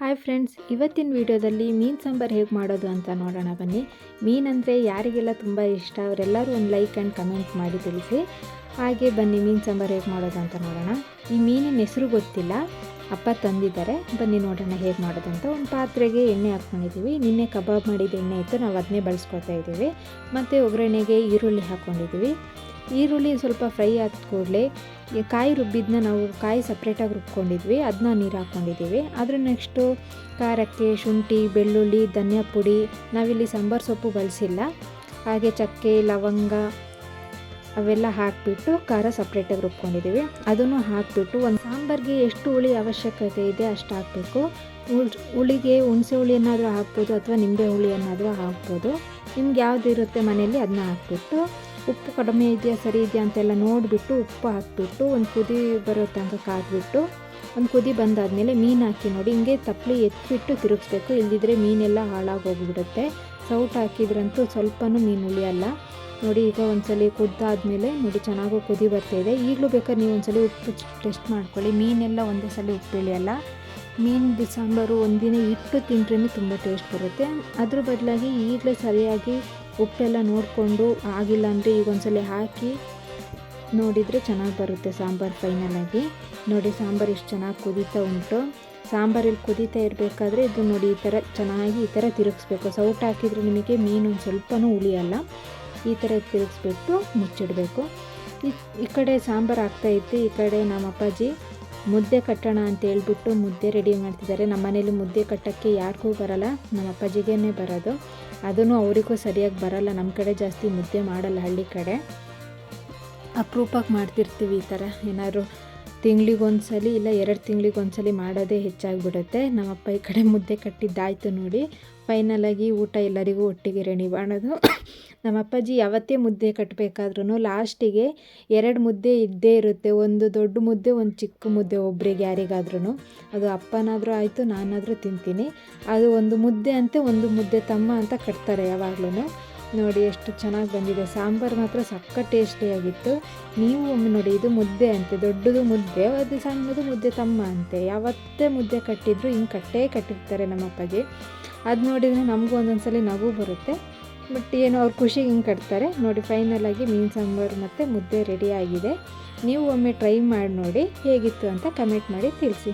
Hi friends, ಇವತ್ತಿನ ವಿಡಿಯೋದಲ್ಲಿ ಮೀನು ಸಾಂಬಾರು ಹೇಗೆ ಮಾಡೋದು ಅಂತ ನೋಡೋಣ ಬನ್ನಿ. ಮೀನಂದರೆ ಯಾರಿಗೆಲ್ಲ ತುಂಬ ಇಷ್ಟ, ಅವರೆಲ್ಲರೂ ಒಂದು ಲೈಕ್ ಆ್ಯಂಡ್ ಕಮೆಂಟ್ ಮಾಡಿ ತಿಳಿಸಿ. ಹಾಗೆ ಬನ್ನಿ, ಮೀನು ಸಾಂಬಾರು ಹೇಗೆ ಮಾಡೋದು ಅಂತ ನೋಡೋಣ. ಈ ಮೀನಿನ ಹೆಸರು ಗೊತ್ತಿಲ್ಲ, ಅಪ್ಪ ತಂದಿದ್ದಾರೆ. ಬನ್ನಿ ನೋಡೋಣ ಹೇಗೆ ಮಾಡೋದು ಅಂತ. ಒಂದು ಪಾತ್ರೆಗೆ ಎಣ್ಣೆ ಹಾಕ್ಕೊಂಡಿದ್ದೀವಿ. ನಿನ್ನೆ ಕಬಾಬ್ ಮಾಡಿದ ಎಣ್ಣೆ ಇತ್ತು, ನಾವು ಅದನ್ನೇ ಬಳಸ್ಕೊತಾ ಇದ್ದೀವಿ. ಮತ್ತು ಒಗ್ಗರಣೆಗೆ ಈರುಳ್ಳಿ ಹಾಕ್ಕೊಂಡಿದ್ದೀವಿ. ಈರುಳ್ಳಿ ಸ್ವಲ್ಪ ಫ್ರೈ ಆದ ಕೂಡಲೇ ಕಾಯಿ ರುಬ್ಬಿದ್ನ ನಾವು ಕಾಯಿ ಸಪ್ರೇಟಾಗಿ ರುಬ್ಕೊಂಡಿದ್ವಿ. ಅದನ್ನ ನೀರು ಹಾಕ್ಕೊಂಡಿದ್ದೀವಿ ಅದ್ರ ನೆಕ್ಸ್ಟು ಖಾರಕ್ಕೆ ಶುಂಠಿ, ಬೆಳ್ಳುಳ್ಳಿ, ಧನಿಯಾ ಪುಡಿ, ನಾವಿಲ್ಲಿ ಸಾಂಬಾರು ಸೊಪ್ಪು ಬಳಸಿಲ್ಲ. ಹಾಗೆ ಚಕ್ಕೆ, ಲವಂಗ ಅವೆಲ್ಲ ಹಾಕಿಬಿಟ್ಟು ಖಾರ ಸಪ್ರೇಟಾಗಿ ರುಬ್ಕೊಂಡಿದ್ದೀವಿ. ಅದನ್ನು ಹಾಕಿಬಿಟ್ಟು ಒಂದು ಸಾಂಬಾರಿಗೆ ಎಷ್ಟು ಹುಳಿ ಅವಶ್ಯಕತೆ ಇದೆ ಅಷ್ಟು ಹಾಕಬೇಕು. ಹುಳಿಗೆ ಹುಣಸೆ ಹುಳಿಯನ್ನಾದರೂ ಹಾಕ್ಬೋದು ಅಥವಾ ನಿಂಬೆ ಹುಳಿಯನ್ನಾದರೂ ಹಾಕ್ಬೋದು. ನಿಮ್ಗೆ ಯಾವ್ದು ಇರುತ್ತೆ ಮನೆಯಲ್ಲಿ ಅದನ್ನ ಹಾಕ್ಬಿಟ್ಟು ಉಪ್ಪು ಕಡಿಮೆ ಇದೆಯಾ, ಸರಿ ಇದೆಯಾ ಅಂತೆಲ್ಲ ನೋಡಿಬಿಟ್ಟು ಉಪ್ಪು ಹಾಕ್ಬಿಟ್ಟು ಒಂದು ಕುದಿ ಬರೋ ತನಕ ಕಾದ್ಬಿಟ್ಟು ಒಂದು ಕುದಿ ಬಂದಾದಮೇಲೆ ಮೀನು ಹಾಕಿ ನೋಡಿ, ಹಿಂಗೆ ತಪ್ಪಲಿ ಎತ್ಬಿಟ್ಟು ತಿರುಗಿಸ್ಬೇಕು. ಇಲ್ಲದಿದ್ದರೆ ಮೀನೆಲ್ಲ ಹಾಳಾಗೋಗ್ಬಿಡುತ್ತೆ. ಸೌಟ್ ಹಾಕಿದ್ರಂತೂ ಸ್ವಲ್ಪನೂ ಮೀನು ಉಳಿಯಲ್ಲ. ನೋಡಿ, ಈಗ ಒಂದ್ಸಲಿ ಕುದ್ದಾದ್ಮೇಲೆ ನೋಡಿ, ಚೆನ್ನಾಗೂ ಕುದಿ ಬರ್ತಾಯಿದೆ ಈಗಲೂ ಬೇಕಾದ್ರೆ ನೀವು ಒಂದ್ಸಲಿ ಉಪ್ಪು ಟೆಸ್ಟ್ ಮಾಡ್ಕೊಳ್ಳಿ. ಮೀನೆಲ್ಲ ಒಂದೇ ಸಲ ಉಪ್ಪು ಇಳಿಯಲ್ಲ ಮೀನು ಸಾಂಬಾರು ಒಂದಿನ ಇಟ್ಟು ತಿಂದ್ರೇ ತುಂಬ ಟೇಸ್ಟ್ ಬರುತ್ತೆ. ಅದ್ರ ಬದಲಾಗಿ ಈಗಲೇ ಸರಿಯಾಗಿ ಉಪ್ಪೆಲ್ಲ ನೋಡಿಕೊಂಡು ಆಗಿಲ್ಲ ಅಂದರೆ ಈಗ ಒಂದ್ಸಲ ಹಾಕಿ ನೋಡಿದರೆ ಚೆನ್ನಾಗಿ ಬರುತ್ತೆ ಸಾಂಬಾರು ಫೈನಲಾಗಿ ನೋಡಿ ಸಾಂಬಾರು ಎಷ್ಟು ಚೆನ್ನಾಗಿ ಕುದೀತಾ ಉಂಟು. ಸಾಂಬಾರಲ್ಲಿ ಕುದೀತಾ ಇರಬೇಕಾದ್ರೆ ಇದು ನೋಡಿ ಈ ಥರ ಚೆನ್ನಾಗಿ ಈ ಥರ ತಿರುಗಿಸ್ಬೇಕು. ಸೌಟ್ ಹಾಕಿದರೆ ನಿಮಗೆ ಮೀನು ಒಂದು ಸ್ವಲ್ಪನೂ ಉಳಿಯಲ್ಲ. ಈ ಥರ ತಿರುಗಿಸ್ಬಿಟ್ಟು ಮುಚ್ಚಿಡಬೇಕು. ಈ ಈ ಕಡೆ ಸಾಂಬಾರು ಆಗ್ತಾಯಿತ್ತು ಈ ಕಡೆ ನಮ್ಮ ಅಪ್ಪಾಜಿ ಮುದ್ದೆ ಕಟ್ಟೋಣ ಅಂತ ಹೇಳ್ಬಿಟ್ಟು ಮುದ್ದೆ ರೆಡಿ ಮಾಡ್ತಿದ್ದಾರೆ. ನಮ್ಮ ಮನೇಲಿ ಮುದ್ದೆ ಕಟ್ಟೋಕ್ಕೆ ಯಾರಿಗೂ ಬರಲ್ಲ, ನಮ್ಮ ಅಪ್ಪಾಜಿಗೇ ಬರೋದು. ಅದನ್ನು ಅವರಿಗೂ ಸರಿಯಾಗಿ ಬರಲ್ಲ. ನಮ್ಮ ಕಡೆ ಜಾಸ್ತಿ ಮುದ್ದೆ ಮಾಡಲ್ಲ ಹಳ್ಳಿ ಕಡೆ. ಅಪ್ರೂಪಕ್ಕೆ ಮಾಡ್ತಿರ್ತೀವಿ ಈ ಥರ ಏನಾದ್ರು ತಿಂಗ್ಳಿಗೊಂದ್ಸಲಿ ಇಲ್ಲ ಎರಡು ತಿಂಗಳಿಗೊಂದ್ಸಲ ಮಾಡೋದೇ ಹೆಚ್ಚಾಗಿಬಿಡುತ್ತೆ. ನಮ್ಮಪ್ಪ ಈ ಕಡೆ ಮುದ್ದೆ ಕಟ್ಟಿದ್ದಾಯಿತು ನೋಡಿ. ಫೈನಲಾಗಿ ಊಟ ಎಲ್ಲರಿಗೂ ಒಟ್ಟಿಗೆ ರೆಡಿ ಮಾಡೋದು. ನಮ್ಮ ಅಪ್ಪಾಜಿ ಯಾವತ್ತೇ ಮುದ್ದೆ ಕಟ್ಟಬೇಕಾದ್ರೂ ಲಾಸ್ಟಿಗೆ ಎರಡು ಮುದ್ದೆ ಇದ್ದೇ ಇರುತ್ತೆ. ಒಂದು ದೊಡ್ಡ ಮುದ್ದೆ, ಒಂದು ಚಿಕ್ಕ ಮುದ್ದೆ ಒಬ್ರಿಗೆ ಯಾರಿಗಾದ್ರೂ ಅದು ಅಪ್ಪನಾದರೂ ಆಯಿತು, ನಾನಾದರೂ ತಿಂತೀನಿ. ಅದು ಒಂದು ಮುದ್ದೆ ಅಂತೆ, ಒಂದು ಮುದ್ದೆ ತಮ್ಮ ಅಂತ ಕಟ್ತಾರೆ ಯಾವಾಗ್ಲೂ ನೋಡಿ ಎಷ್ಟು ಚೆನ್ನಾಗಿ ಬಂದಿದೆ. ಸಾಂಬಾರು ಮಾತ್ರ ಸಕ್ಕ ಟೇಸ್ಟಿಯಾಗಿತ್ತು ನೀವು ಒಮ್ಮೆ ನೋಡಿ, ಇದು ಮುದ್ದೆ ಅಂತೆ, ದೊಡ್ಡದು ಮುದ್ದೆ, ಅದು ಸಣ್ಣದು ಮುದ್ದೆ ತಮ್ಮ ಅಂತೆ. ಯಾವತ್ತೇ ಮುದ್ದೆ ಕಟ್ಟಿದ್ರು ಹಿಂಗೆ ಕಟ್ಟೇ ಕಟ್ಟಿರ್ತಾರೆ ನಮ್ಮ ಅಪ್ಪಗೆ. ಅದು ನೋಡಿದರೆ ನಮಗೂ ಒಂದೊಂದು ಸಲ ನಗು ಬರುತ್ತೆ. ಬಟ್ ಏನು ಅವ್ರು ಖುಷಿಗೆ ಹಿಂಗೆ ಕಟ್ತಾರೆ. ನೋಡಿ ಫೈನಲಾಗಿ ಮೀನು ಸಾಂಬಾರು ಮತ್ತು ಮುದ್ದೆ ರೆಡಿ ಆಗಿದೆ. ನೀವು ಒಮ್ಮೆ ಟ್ರೈ ಮಾಡಿ ನೋಡಿ, ಹೇಗಿತ್ತು ಅಂತ ಕಮೆಂಟ್ ಮಾಡಿ ತಿಳಿಸಿ.